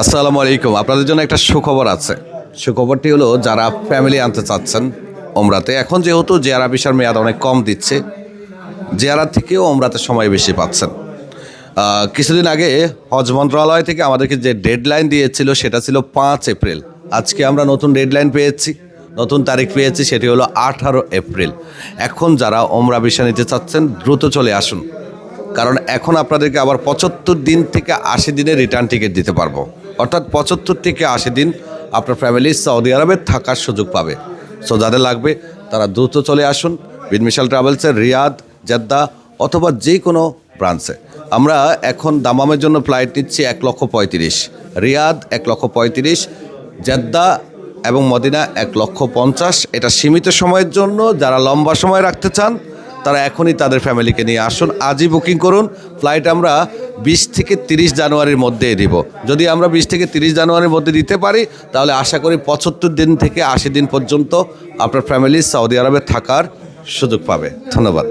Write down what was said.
আসসালামু আলাইকুম। আপনাদের জন্য একটা সুখবর আছে। সুখবরটি হলো, যারা ফ্যামিলি আনতে চাচ্ছেন ওমরাতে, এখন যেহেতু জেয়ারা ভিসার মেয়াদ অনেক কম দিচ্ছে, জেয়ারা থেকেও ওমরাতে সময় বেশি পাচ্ছেন। কিছুদিন আগে হজ মন্ত্রণালয় থেকে আমাদেরকে যে ডেডলাইন দিয়েছিল, সেটা ছিল পাঁচ এপ্রিল। আজকে আমরা নতুন ডেডলাইন পেয়েছি, নতুন তারিখ পেয়েছি, সেটি হলো আঠারো এপ্রিল। এখন যারা ওমরা ভিসা নিতে চাচ্ছেন, দ্রুত চলে আসুন। কারণ এখন আপনাদেরকে আবার পঁচাত্তর দিন থেকে আশি দিনের রিটার্ন টিকিট দিতে পারব। অর্থাৎ পঁচাত্তর থেকে আশি দিন আপনার ফ্যামিলি সৌদি আরবে থাকার সুযোগ পাবে। সো যাদের লাগবে, তারা দ্রুত চলে আসুন বিন মিশাল ট্রাভেলসের রিয়াদ জেদ্দা অথবা যে কোনো ব্রাঞ্চে আমরা এখন দামামের জন্য ফ্লাইট নিচ্ছি এক লক্ষ পঁয়ত্রিশ। রিয়াদ এক লক্ষ পঁয়ত্রিশ। জেদ্দা এবং মদিনা এক লক্ষ পঞ্চাশ। এটা সীমিত সময়ের জন্য, যারা লম্বা সময় রাখতে চান তারা এখনই তাদের ফ্যামিলিকে নিয়ে আসুন। আজই বুকিং করুন। ফ্লাইট আমরা বিশ থেকে তিরিশ জানুয়ারির মধ্যে দিব। যদি আমরা বিশ থেকে তিরিশ জানুয়ারির মধ্যে দিতে পারি, তাহলে আশা করি পঁচাত্তর দিন থেকে আশি দিন পর্যন্ত আপনার ফ্যামিলি সৌদি আরবে থাকার সুযোগ পাবে। ধন্যবাদ।